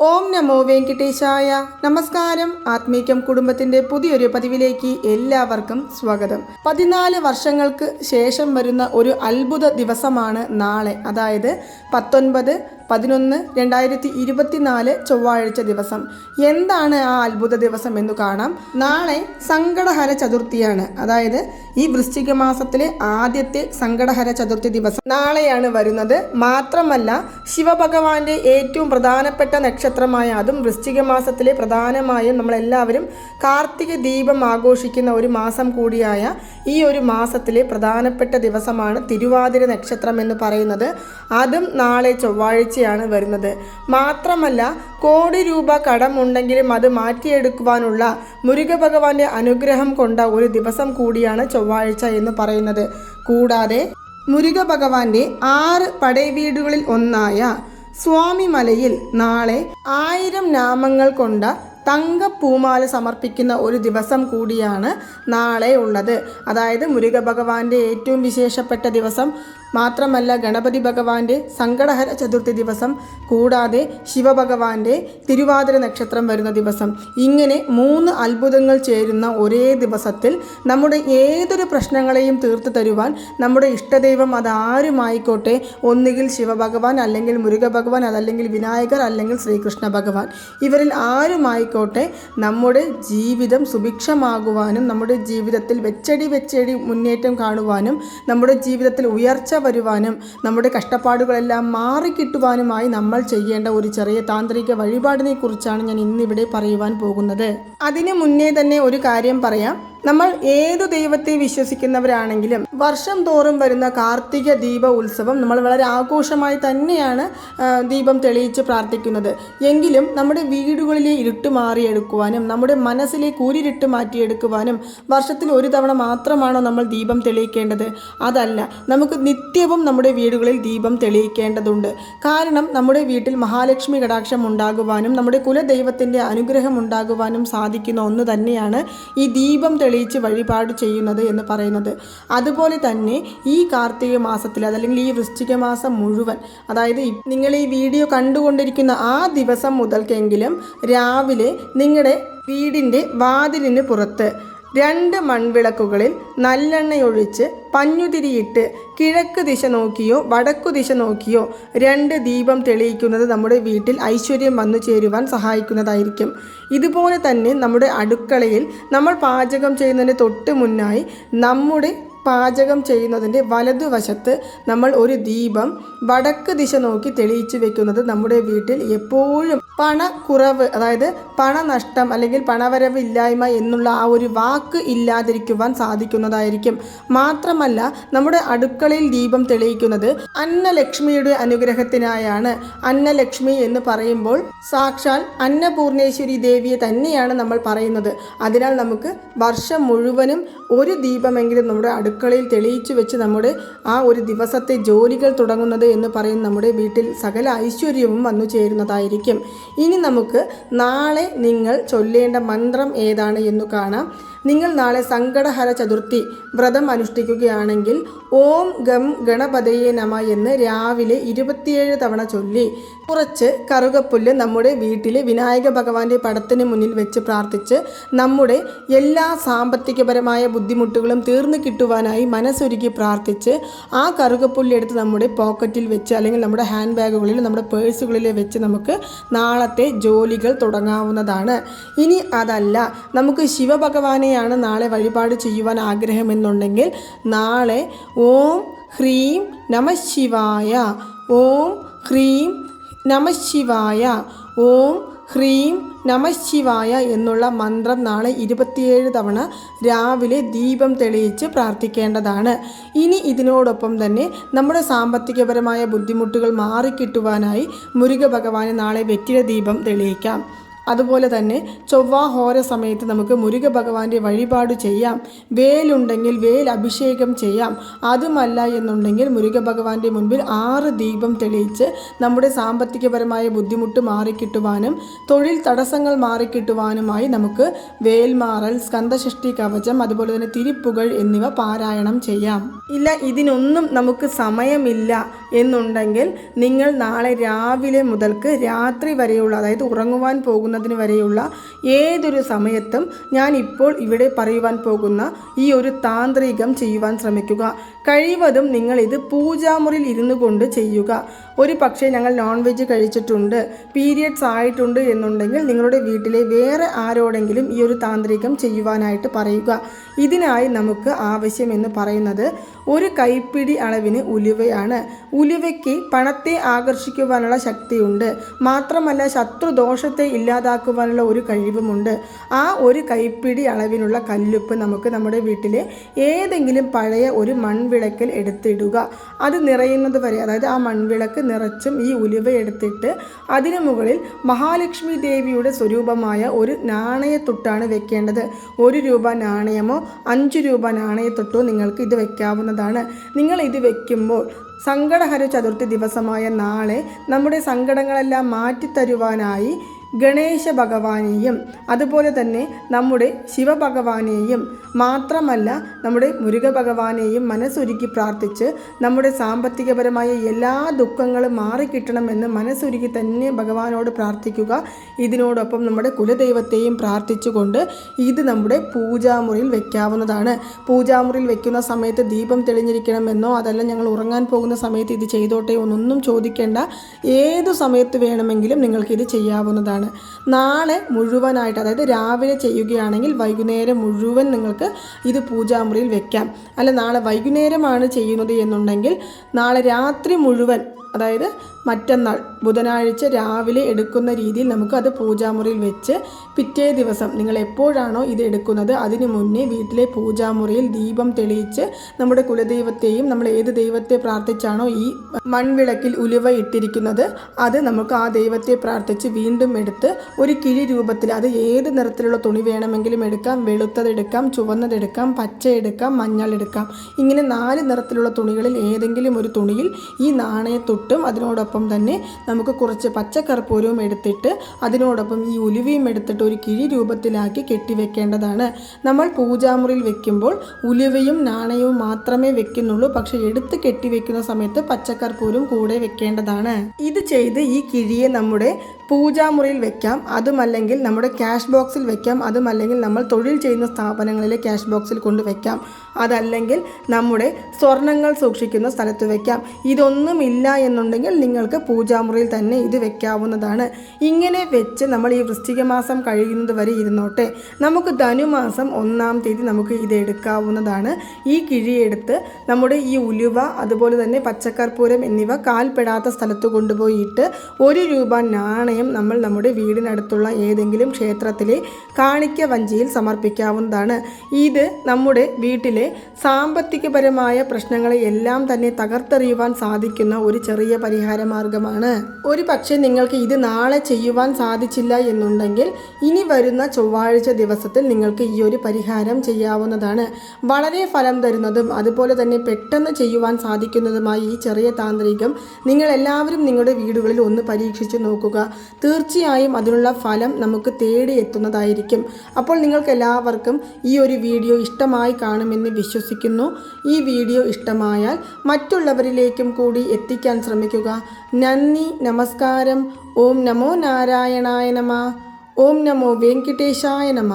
ഓം നമോ വെങ്കിട്ടേശായ. നമസ്കാരം. ആത്മീകം കുടുംബത്തിന്റെ പുതിയൊരു പതിവിലേക്ക് എല്ലാവർക്കും സ്വാഗതം. പതിനാല് വർഷങ്ങൾക്ക് ശേഷം വരുന്ന ഒരു അത്ഭുത ദിവസമാണ് നാളെ. അതായത് പത്തൊൻപത് പതിനൊന്ന് രണ്ടായിരത്തി ഇരുപത്തിനാല് ചൊവ്വാഴ്ച ദിവസം. എന്താണ് ആ അത്ഭുത ദിവസം എന്ന് കാണാം. നാളെ സങ്കടഹര ചതുർത്ഥിയാണ്. അതായത് ഈ വൃശ്ചിക മാസത്തിലെ ആദ്യത്തെ സങ്കടഹര ചതുർത്ഥി ദിവസം നാളെയാണ് വരുന്നത്. മാത്രമല്ല ശിവഭഗവാന്റെ ഏറ്റവും പ്രധാനപ്പെട്ട നക്ഷത്രമായ അതും വൃശ്ചിക മാസത്തിലെ പ്രധാനമായും നമ്മളെല്ലാവരും കാർത്തിക ദീപം ആഘോഷിക്കുന്ന ഒരു മാസം കൂടിയായ ഈ ഒരു മാസത്തിലെ പ്രധാനപ്പെട്ട ദിവസമാണ് തിരുവാതിര നക്ഷത്രം എന്ന് പറയുന്നത്. അതും നാളെ ചൊവ്വാഴ്ചയാണ് വരുന്നത്. മാത്രമല്ല കോടി രൂപ കടമുണ്ടെങ്കിലും അത് മാറ്റിയെടുക്കുവാനുള്ള മുരുക ഭഗവാന്റെ അനുഗ്രഹം കൊണ്ട ഒരു ദിവസം കൂടിയാണ് ചൊവ്വാഴ്ച എന്ന് പറയുന്നത്. കൂടാതെ മുരുക ഭഗവാന്റെ ആറ് പടയവീടുകളിൽ ഒന്നായ സ്വാമിമലയിൽ നാളെ ആയിരം നാമങ്ങൾ കൊണ്ട തങ്ക പൂമാല സമർപ്പിക്കുന്ന ഒരു ദിവസം കൂടിയാണ് നാളെ ഉള്ളത്. അതായത് മുരുക ഭഗവാന്റെ ഏറ്റവും വിശേഷപ്പെട്ട ദിവസം. മാത്രമല്ല ഗണപതി ഭഗവാന്റെ സങ്കടഹര ചതുർത്ഥി ദിവസം. കൂടാതെ ശിവഭഗവാന്റെ തിരുവാതിര നക്ഷത്രം വരുന്ന ദിവസം. ഇങ്ങനെ മൂന്ന് അത്ഭുതങ്ങൾ ചേരുന്ന ഒരേ ദിവസത്തിൽ നമ്മുടെ ഏതൊരു പ്രശ്നങ്ങളെയും തീർത്തു തരുവാൻ നമ്മുടെ ഇഷ്ടദൈവം അതാരുമായിക്കോട്ടെ ഒന്നുകിൽ ശിവഭഗവാൻ അല്ലെങ്കിൽ മുരുക ഭഗവാൻ അതല്ലെങ്കിൽ വിനായകർ അല്ലെങ്കിൽ ശ്രീകൃഷ്ണ ഭഗവാൻ. ഇവരിൽ ആരുമായിക്കോട്ടെ? നമ്മുടെ ജീവിതം സുഭിക്ഷമാകുവാനും നമ്മുടെ ജീവിതത്തിൽ വെച്ചടി വെച്ചടി മുന്നേറ്റം കാണുവാനും നമ്മുടെ ജീവിതത്തിൽ ഉയർച്ച വരുവാനും നമ്മുടെ കഷ്ടപ്പാടുകളെല്ലാം മാറിക്കിട്ടുവാനുമായി നമ്മൾ ചെയ്യേണ്ട ഒരു ചെറിയ താന്ത്രിക വഴിപാടിനെ കുറിച്ചാണ് ഞാൻ ഇന്നിവിടെ പറയുവാൻ പോകുന്നത്. അതിനു മുന്നേ തന്നെ ഒരു കാര്യം പറയാം. നമ്മൾ ഏതു ദൈവത്തെ വിശ്വസിക്കുന്നവരാണെങ്കിലും വർഷം തോറും വരുന്ന കാർത്തിക ദീപ ഉത്സവം നമ്മൾ വളരെ ആഘോഷമായി തന്നെയാണ് ദീപം തെളിയിച്ച് പ്രാർത്ഥിക്കുന്നത്. എങ്കിലും നമ്മുടെ വീടുകളിലെ ഇരുട്ട് മാറിയെടുക്കുവാനും നമ്മുടെ മനസ്സിലെ കൂരിരുട്ട് മാറ്റിയെടുക്കുവാനും വർഷത്തിൽ ഒരു തവണ മാത്രമാണോ നമ്മൾ ദീപം തെളിയിക്കേണ്ടത്? അതല്ല നമുക്ക് നിത്യവും നമ്മുടെ വീടുകളിൽ ദീപം തെളിയിക്കേണ്ടതുണ്ട്. കാരണം നമ്മുടെ വീട്ടിൽ മഹാലക്ഷ്മി കടാക്ഷം ഉണ്ടാകുവാനും നമ്മുടെ കുലദൈവത്തിന്റെ അനുഗ്രഹം ഉണ്ടാകുവാനും സാധിക്കുന്ന ഒന്ന് തന്നെയാണ് ഈ ദീപം തെളിയിച്ച് വഴിപാട് ചെയ്യുന്നത് എന്ന് പറയുന്നത്. അതുപോലെ തന്നെ ഈ കാർത്തിക മാസത്തിൽ അതല്ലെങ്കിൽ ഈ വൃശ്ചിക മാസം മുഴുവൻ അതായത് നിങ്ങൾ ഈ വീഡിയോ കണ്ടുകൊണ്ടിരിക്കുന്ന ആ ദിവസം മുതൽക്കെങ്കിലും രാവിലെ നിങ്ങളുടെ വീടിന്റെ വാതിലിന് പുറത്ത് രണ്ട് മൺവിളക്കുകളിൽ നല്ലെണ്ണയൊഴിച്ച് പഞ്ഞുതിരിയിട്ട് കിഴക്ക് ദിശ നോക്കിയോ വടക്കു ദിശ നോക്കിയോ രണ്ട് ദീപം തെളിയിക്കുന്നത് നമ്മുടെ വീട്ടിൽ ഐശ്വര്യം വന്നു ചേരുവാൻ സഹായിക്കുന്നതായിരിക്കും. ഇതുപോലെ തന്നെ നമ്മുടെ അടുക്കളയിൽ നമ്മൾ പാചകം ചെയ്യുന്നതിന് തൊട്ട് മുന്നായി നമ്മുടെ പാചകം ചെയ്യുന്നതിന്റെ വലതുവശത്ത് നമ്മൾ ഒരു ദീപം വടക്ക് ദിശ നോക്കി തെളിയിച്ചു വെക്കുന്നത് നമ്മുടെ വീട്ടിൽ എപ്പോഴും പണക്കുറവ് അതായത് പണനഷ്ടം അല്ലെങ്കിൽ പണവരവ് ഇല്ലായ്മ എന്നുള്ള ആ ഒരു വാക്ക് ഇല്ലാതിരിക്കുവാൻ സാധിക്കുന്നതായിരിക്കും. മാത്രമല്ല നമ്മുടെ അടുക്കളയിൽ ദീപം തെളിയിക്കുന്നത് അന്നലക്ഷ്മിയുടെ അനുഗ്രഹത്തിനായാണ്. അന്നലക്ഷ്മി എന്ന് പറയുമ്പോൾ സാക്ഷാൽ അന്നപൂർണേശ്വരി ദേവിയെ തന്നെയാണ് നമ്മൾ പറയുന്നത്. അതിനാൽ നമുക്ക് വർഷം മുഴുവനും ഒരു ദീപമെങ്കിലും നമ്മുടെ അടുക്കളയിൽ തെളിയിച്ചു വെച്ച് നമ്മുടെ ആ ഒരു ദിവസത്തെ ജോലികൾ തുടങ്ങുന്നത് എന്ന് പറയുന്ന നമ്മുടെ വീട്ടിൽ സകല ഐശ്വര്യവും വന്നു ചേരുന്നതായിരിക്കും. ഇനി നമുക്ക് നാളെ നിങ്ങൾ ചൊല്ലേണ്ട മന്ത്രം ഏതാണ് എന്ന് കാണാം. നിങ്ങൾ നാളെ സങ്കടഹര ചതുർത്ഥി വ്രതം അനുഷ്ഠിക്കുകയാണെങ്കിൽ ഓം ഗം ഗണപതയെ നമ എന്ന് രാവിലെ ഇരുപത്തിയേഴ് തവണ ചൊല്ലി കുറച്ച് കറുകപ്പുല്ല് നമ്മുടെ വീട്ടിലെ വിനായക ഭഗവാന്റെ പടത്തിന് മുന്നിൽ വെച്ച് പ്രാർത്ഥിച്ച് നമ്മുടെ എല്ലാ സാമ്പത്തികപരമായ ബുദ്ധിമുട്ടുകളും തീർന്നു കിട്ടുവാനായി മനസ്സൊരുക്കി പ്രാർത്ഥിച്ച് ആ കറുകപ്പുല്ല് എടുത്ത് നമ്മുടെ പോക്കറ്റിൽ വെച്ച് അല്ലെങ്കിൽ നമ്മുടെ ഹാൻഡ് ബാഗുകളിൽ നമ്മുടെ പേഴ്സുകളിൽ വെച്ച് നമുക്ക് നാളത്തെ ജോലികൾ തുടങ്ങാവുന്നതാണ്. ഇനി അതല്ല നമുക്ക് ശിവഭഗവാനെയാണ് നാളെ വഴിപാട് ചെയ്യുവാൻ ആഗ്രഹമെന്നുണ്ടെങ്കിൽ നാളെ ഓം ഹ്രീം നമശിവായ ഓം ഹ്രീം നമശിവായ ഓം ഹ്രീം നമശിവായ എന്നുള്ള മന്ത്രം നാളെ ഇരുപത്തിയേഴ് തവണ രാവിലെ ദീപം തെളിയിച്ച് പ്രാർത്ഥിക്കേണ്ടതാണ്. ഇനി ഇതിനോടൊപ്പം തന്നെ നമ്മുടെ സാമ്പത്തികപരമായ ബുദ്ധിമുട്ടുകൾ മാറിക്കിട്ടുവാനായി മുരുക ഭഗവാന് നാളെ വെറ്റില ദീപം തെളിയിക്കാം. അതുപോലെ തന്നെ ചൊവ്വ ഹോര സമയത്ത് നമുക്ക് മുരുക ഭഗവാന്റെ വഴിപാട് ചെയ്യാം. വേലുണ്ടെങ്കിൽ വേൽ അഭിഷേകം ചെയ്യാം. അതുമല്ല എന്നുണ്ടെങ്കിൽ മുരുക ഭഗവാന്റെ മുൻപിൽ ആറ് ദീപം തെളിയിച്ച് നമ്മുടെ സാമ്പത്തികപരമായ ബുദ്ധിമുട്ട് മാറിക്കിട്ടുവാനും തൊഴിൽ തടസ്സങ്ങൾ മാറിക്കിട്ടുവാനുമായി നമുക്ക് വേൽമാറൽ സ്കന്ധഷ്ടി കവചം അതുപോലെ തന്നെ തിരിപ്പുകൾ എന്നിവ പാരായണം ചെയ്യാം. ഇല്ല ഇതിനൊന്നും നമുക്ക് സമയമില്ല എന്നുണ്ടെങ്കിൽ നിങ്ങൾ നാളെ രാവിലെ മുതൽക്ക് രാത്രി വരെയുള്ള അതായത് ഉറങ്ങുവാൻ പോകുന്നതിന് വരെയുള്ള ഏതൊരു സമയത്തും ഞാൻ ഇപ്പോൾ ഇവിടെ പറയുവാൻ പോകുന്ന ഈ ഒരു താന്ത്രികം ചെയ്യുവാൻ ശ്രമിക്കുക. കഴിവതും നിങ്ങൾ ഇത് പൂജാമുറിയിൽ ഇരുന്നു കൊണ്ട് ചെയ്യുക. ഒരു പക്ഷേ ഞങ്ങൾ നോൺ വെജ് കഴിച്ചിട്ടുണ്ട് പീരിയഡ്സ് ആയിട്ടുണ്ട് എന്നുണ്ടെങ്കിൽ നിങ്ങളുടെ വീട്ടിലെ വേറെ ആരോടെങ്കിലും ഈ ഒരു താന്ത്രികം ചെയ്യുവാനായിട്ട് പറയുക. ഇതിനായി നമുക്ക് ആവശ്യമെന്ന് പറയുന്നത് ഒരു കൈപ്പിടി അളവിന് ഉലുവയാണ്. ഉലുവയ്ക്ക് പണത്തെ ആകർഷിക്കുവാനുള്ള ശക്തിയുണ്ട്. മാത്രമല്ല ശത്രുദോഷത്തെ ഇല്ലാതാക്കുവാനുള്ള ഒരു കഴിവുമുണ്ട്. ആ ഒരു കൈപ്പിടി അളവിനുള്ള കല്ലുപ്പ് നമുക്ക് നമ്മുടെ വീട്ടിലെ ഏതെങ്കിലും പഴയ ഒരു മൺവിളക്കിൽ എടുത്തിടുക. അത് നിറയുന്നത് വരെ അതായത് ആ മൺവിളക്ക് നിറച്ചും ഈ ഉലുവ എടുത്തിട്ട് അതിനു മുകളിൽ മഹാലക്ഷ്മി ദേവിയുടെ സ്വരൂപമായ ഒരു നാണയത്തൊട്ടാണ് വെക്കേണ്ടത്. ഒരു രൂപ നാണയമോ അഞ്ച് രൂപ നാണയത്തൊട്ടോ നിങ്ങൾക്ക് ഇത് വെക്കാവുന്നതാണ്. നിങ്ങൾ ഇത് വെക്കുമ്പോൾ സങ്കടഹര ചതുർത്ഥി ദിവസമായ നാളെ നമ്മുടെ സങ്കടങ്ങളെല്ലാം മാറ്റിത്തരുവാനായി ഗണേശ ഭഗവാനെയും അതുപോലെ തന്നെ നമ്മുടെ ശിവഭഗവാനെയും മാത്രമല്ല നമ്മുടെ മുരുക ഭഗവാനെയും മനസ്സൊരുക്കി പ്രാർത്ഥിച്ച് നമ്മുടെ സാമ്പത്തികപരമായ എല്ലാ ദുഃഖങ്ങളും മാറിക്കിട്ടണമെന്ന് മനസ്സൊരുക്കി തന്നെ ഭഗവാനോട് പ്രാർത്ഥിക്കുക. ഇതിനോടൊപ്പം നമ്മുടെ കുലദൈവത്തെയും പ്രാർത്ഥിച്ചുകൊണ്ട് ഇത് നമ്മുടെ പൂജാമുറിയിൽ വെക്കാവുന്നതാണ്. പൂജാമുറിയിൽ വെക്കുന്ന സമയത്ത് ദീപം തെളിഞ്ഞിരിക്കണമെന്നോ അതല്ല ഞങ്ങൾ ഉറങ്ങാൻ പോകുന്ന സമയത്ത് ഇത് ചെയ്തോട്ടെ എന്നൊന്നും ചോദിക്കേണ്ട. ഏതു സമയത്ത് വേണമെങ്കിലും നിങ്ങൾക്കിത് ഇത് ചെയ്യാവുന്നതാണ് നാളെ മുഴുവനായിട്ട് അതായത് രാവിലെ ചെയ്യുകയാണെങ്കിൽ വൈകുന്നേരം മുഴുവൻ നിങ്ങൾക്ക് ഇത് പൂജാമുറിയിൽ വെക്കാം. അല്ല നാളെ വൈകുന്നേരമാണ് ചെയ്യുന്നത് എന്നുണ്ടെങ്കിൽ നാളെ രാത്രി മുഴുവൻ അതായത് മറ്റന്നാൾ ബുധനാഴ്ച രാവിലെ എടുക്കുന്ന രീതിയിൽ നമുക്കത് പൂജാമുറിയിൽ വെച്ച് പിറ്റേ ദിവസം നിങ്ങൾ എപ്പോഴാണോ ഇത് എടുക്കുന്നത് അതിനു മുന്നേ വീട്ടിലെ പൂജാമുറിയിൽ ദീപം തെളിയിച്ച് നമ്മുടെ കുലദൈവത്തെയും നമ്മൾ ഏത് ദൈവത്തെ പ്രാർത്ഥിച്ചാണോ ഈ മൺവിളക്കിൽ ഉലുവ ഇട്ടിരിക്കുന്നത് അത് നമുക്ക് ആ ദൈവത്തെ പ്രാർത്ഥിച്ച് വീണ്ടും എടുത്ത് ഒരു കിഴി രൂപത്തിൽ അത് ഏത് നിറത്തിലുള്ള തുണി വേണമെങ്കിലും എടുക്കാം വെളുത്തതെടുക്കാം ചുവന്നതെടുക്കാം പച്ച എടുക്കാം മഞ്ഞൾ എടുക്കാം. ഇങ്ങനെ നാല് നിറത്തിലുള്ള തുണികളിൽ ഏതെങ്കിലും ഒരു തുണിയിൽ ഈ നാണയത്തൊട്ടും അതിനോടൊപ്പം തന്നെ നമുക്ക് കുറച്ച് പച്ചക്കർപ്പൂരവും എടുത്തിട്ട് അതിനോടൊപ്പം ഈ ഉലുവയും എടുത്തിട്ട് ഒരു കിഴി രൂപത്തിലാക്കി കെട്ടിവെക്കേണ്ടതാണ്. നമ്മൾ പൂജാമുറിയിൽ വെക്കുമ്പോൾ ഉലുവയും നാണയവും മാത്രമേ വെക്കുന്നുള്ളൂ. പക്ഷെ എടുത്ത് കെട്ടിവെക്കുന്ന സമയത്ത് പച്ചക്കർപ്പൂരും കൂടെ വെക്കേണ്ടതാണ്. ഇത് ചെയ്ത് ഈ കിഴിയെ നമ്മുടെ പൂജാമുറിയിൽ വെക്കാം. അതുമല്ലെങ്കിൽ നമ്മുടെ ക്യാഷ് ബോക്സിൽ വെക്കാം. അതുമല്ലെങ്കിൽ നമ്മൾ തൊഴിൽ ചെയ്യുന്ന സ്ഥാപനങ്ങളിലെ ക്യാഷ് ബോക്സിൽ കൊണ്ട് വെക്കാം. അതല്ലെങ്കിൽ നമ്മുടെ സ്വർണങ്ങൾ സൂക്ഷിക്കുന്ന സ്ഥലത്ത് വെക്കാം. ഇതൊന്നും ഇല്ല എന്നുണ്ടെങ്കിൽ നിങ്ങൾക്ക് പൂജാമുറിയിൽ തന്നെ ഇത് വെക്കാവുന്നതാണ്. ഇങ്ങനെ വെച്ച് നമ്മൾ ഈ വൃശ്ചിക മാസം കഴിയുന്നത് വരെ ഇരുന്നോട്ടെ. നമുക്ക് ധനുമാസം ഒന്നാം തീയതി നമുക്ക് ഇത് എടുക്കാവുന്നതാണ്. ഈ കിഴിയെടുത്ത് നമ്മുടെ ഈ ഉലുവ അതുപോലെ തന്നെ പച്ചക്കർപ്പൂരം എന്നിവ കാൽപ്പെടാത്ത സ്ഥലത്ത് കൊണ്ടുപോയിട്ട് ഒരു രൂപ നാണയം നമ്മൾ നമ്മുടെ വീടിനടുത്തുള്ള ഏതെങ്കിലും ക്ഷേത്രത്തിലെ കാണിക്ക വഞ്ചിയിൽ സമർപ്പിക്കാവുന്നതാണ്. ഇത് നമ്മുടെ വീട്ടിലെ സാമ്പത്തികപരമായ പ്രശ്നങ്ങളെ എല്ലാം തന്നെ തകർത്തെറിയുവാൻ സാധിക്കുന്ന ഒരു ചെറിയ പരിഹാര മാർഗമാണ് ഒരു പക്ഷേ നിങ്ങൾക്ക് ഇത് നാളെ ചെയ്യുവാൻ സാധിച്ചില്ല എന്നുണ്ടെങ്കിൽ ഇനി വരുന്ന ചൊവ്വാഴ്ച ദിവസത്തിൽ നിങ്ങൾക്ക് ഈ ഒരു പരിഹാരം ചെയ്യാവുന്നതാണ്. വളരെ ഫലം തരുന്നതും അതുപോലെ തന്നെ പെട്ടെന്ന് ചെയ്യുവാൻ സാധിക്കുന്നതുമായ ഈ ചെറിയ താന്ത്രികം നിങ്ങൾ എല്ലാവരും നിങ്ങളുടെ വീടുകളിൽ ഒന്ന് പരീക്ഷിച്ച് നോക്കുക. തീർച്ചയായും അതിനുള്ള ഫലം നമുക്ക് തേടി എത്തുന്നതായിരിക്കും. അപ്പോൾ നിങ്ങൾക്ക് എല്ലാവർക്കും ഈ ഒരു വീഡിയോ ഇഷ്ടമായി കാണുമെന്ന് വിശ്വസിക്കുന്നു. ഈ വീഡിയോ ഇഷ്ടമായാൽ മറ്റുള്ളവരിലേക്കും കൂടി എത്തിക്കാൻ ശ്രമിക്കുക. നന്ദി നമസ്കാരം. ഓം നമോ നാരായണായ നമ. ഓം നമോ വെങ്കിട്ടേശായ നമ.